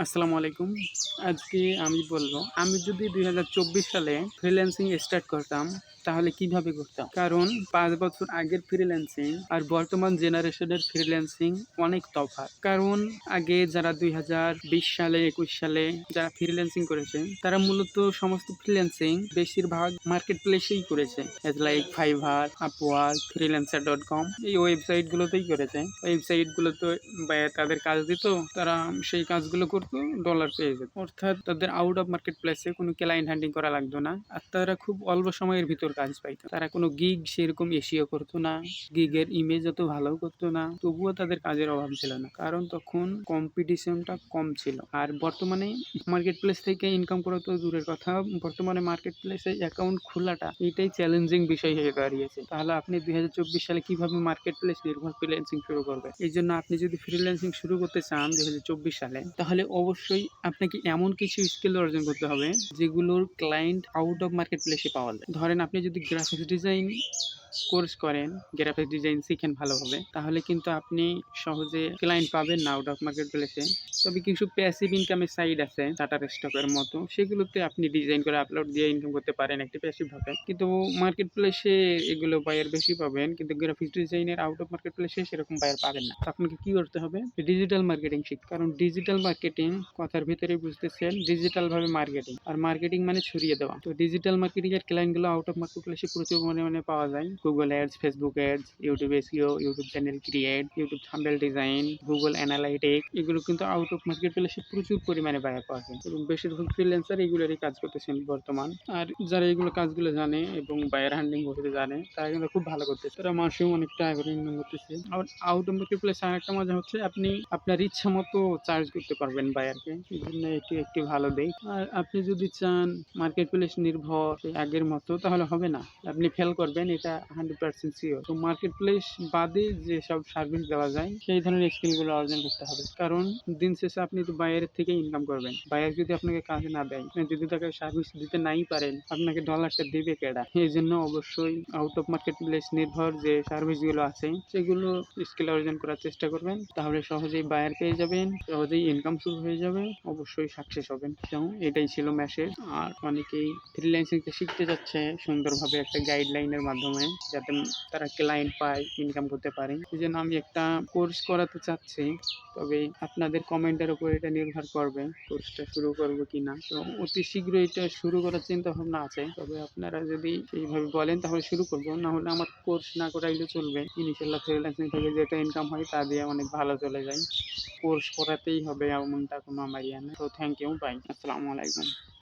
আসসালামু আলাইকুম। আজকে আমি বলব, আমি যদি দুই হাজার চব্বিশ সালে ফ্রিল্যান্সিং স্টার্ট করতাম, তাহলে কীভাবে করতাম? কারণ পাঁচ বছর আগের ফ্রিল্যান্সিং আর বর্তমান জেনারেশনের ফ্রিল্যান্সিং অনেক তফাৎ। কারণ আগে যারা দুই হাজার বিশ সালে, একুশ সালে যারা ফ্রিল্যান্সিং করেছে, তারা মূলত সমস্ত ফ্রিল্যান্সিং বেশিরভাগ মার্কেট প্লেসেই করেছে like Fiverr Upwork freelancer dot com এই ওয়েবসাইট গুলোতেই করেছে। ওয়েবসাইট গুলোতে তাদের কাজ দিত, তারা সেই কাজগুলো করতো ডলার পেয়ে যেত। অর্থাৎ তাদের আউট অফ মার্কেট প্লেসে কোনো ক্লায়েন্ট হ্যান্ডিং করা লাগতো না। আর তারা খুব অল্প সময়ের ভিতর কাজ পাইতো। তারা কোনো গিগ সেরকম এসিও করতো না। গিগের ইমেজ অত ভালো করতো না। তবুও তাদের কাজের অভাব ছিল না। কারণ তখন কম্পিটিশনটা কম ছিল। আর বর্তমানে মার্কেট প্লেস থেকে ইনকাম করা তো দূরের কথা। বর্তমানে মার্কেট প্লেসে অ্যাকাউন্ট খোলাটা এটাই চ্যালেঞ্জিং বিষয় হয়ে দাঁড়িয়েছে। তাহলে আপনি দুই হাজার চব্বিশ সালে কীভাবে মার্কেট প্লেস নির্ভর ফ্রিল্যান্সিং শুরু করবেন? এই জন্য আপনি যদি ফ্রিল্যান্সিং শুরু করতে চান দুই হাজার চব্বিশ সালে, তাহলে অবশ্যই আপনাকে এমন কিছু স্কিল অর্জন করতে হবে যেগুলোর ক্লায়েন্ট আউট অফ মার্কেট প্লেসে পাওয়া যায়। ধরেন আপনি যদি গ্রাফিক্স ডিজাইন কোর্স করেন গ্রাফিক্স ডিজাইন শিখেন ভালোভাবে, তাহলে কিন্তু আপনি সহজে ক্লায়েন্ট পাবেন না আউট অফ মার্কেট প্লেসে তবে কিছু প্যাসিভ ইনকামের সাইড আছে টাটার স্টকের মতো, সেগুলোতে আপনি ডিজাইন করে আপলোড দিয়ে ইনকাম করতে পারেন একটি প্যাসিভ ভাবে। কিন্তু মার্কেট প্লেসে এগুলো বায়ার বেশি পাবেন, কিন্তু গ্রাফিক্স ডিজাইনের আউট অফ মার্কেট প্লেসে সেরকম বায়ার পাবেন না। আপনাকে কি করতে হবে? ডিজিটাল মার্কেটিং শিখ কারণ ডিজিটাল মার্কেটিং কথার ভিতরে বুঝতেছেন ডিজিটাল ভাবে মার্কেটিং আর মার্কেটিং মানে ছড়িয়ে দেওয়া। তো ডিজিটাল মার্কেটিং এর ক্লায়েন্টগুলো আউট অফ মার্কেট প্লেসে প্রচুর পরিমাণে পাওয়া যায়। Google ads Facebook ads YouTube SEO YouTube channel create YouTube thumbnail design Google analytic এগুলো কিন্তু আউট অফ মার্কেট প্লেসে প্রচুর পরিমাণে বায়ার পাওয়া যায়। এবং বেশিরভাগ ফ্রিল্যান্সার এগুলোরই কাজ করতেছেন বর্তমান। আর যারা এগুলো কাজগুলো জানে এবং বায়ার হ্যান্ডলিং করতে জানে, তারা কিন্তু খুব ভালো করতেছে। তারা মাসেও অনেক টাকা করে ইনকাম করতেছে আর আউট অফ মার্কেট প্লেসে আরেকটা মজা হচ্ছে, আপনি আপনার ইচ্ছা মতো চার্জ করতে পারবেন বায়ারকে এই জন্য এটি একটি ভালো দিক আর আপনি যদি চান মার্কেট প্লেস নির্ভর, আগের মতো, তাহলে হবে না। আপনি ফেল করবেন, এটা হান্ড্রেড পার্সেন্ট শিওর তো মার্কেট প্লেস বাদে যে সব সার্ভিস দেওয়া যায়, সেই ধরনের স্কিলগুলো অর্জন করতে হবে। কারণ দিন শেষে আপনি তো বাইরের থেকে ইনকাম করবেন। বায়ার যদি আপনাকে কাজে না দেয় যদি তাকে সার্ভিস দিতে নাই পারেন, আপনাকে ডলারটা দেবে কেডা? এই জন্য অবশ্যই আউট অফ মার্কেট প্লেস নির্ভর যে সার্ভিসগুলো আছে, সেগুলো স্কিল অর্জন করার চেষ্টা করবেন। তাহলে সহজেই বায়ার পেয়ে যাবেন, সহজেই ইনকাম শুরু হয়ে যাবে, অবশ্যই সাকসেস হবেন। তো এটাই ছিল মেসেজ আর অনেকেই ফ্রিল্যান্সিংটা শিখতে যাচ্ছে, সুন্দরভাবে একটা গাইডলাইনের মাধ্যমে। যাতে তারা ক্লায়েন্ট পায় ইনকাম করতে পারে। এই জন্য আমি একটা কোর্স করাতে চাচ্ছি। তবে আপনাদের কমেন্টের উপর এটা নির্ভর করবে কোর্সটা শুরু করব কি না তো অতি শীঘ্রই এটা শুরু করার চিন্তা ভাবনা আছে। তবে আপনারা যদি এইভাবে বলেন, তাহলে শুরু করব। না হলে আমার কোর্স না করাইলে চলবে। ইনিশিয়াল্লাহ ফ্রিল্যান্সিং থেকে যেটা ইনকাম হয়, তা দিয়ে অনেক ভালো চলে যায়। কোর্স করাতেই হবে, এমনটা কোনো আমার ইয়ে না তো থ্যাংক ইউ বাই আসসালামু আলাইকুম।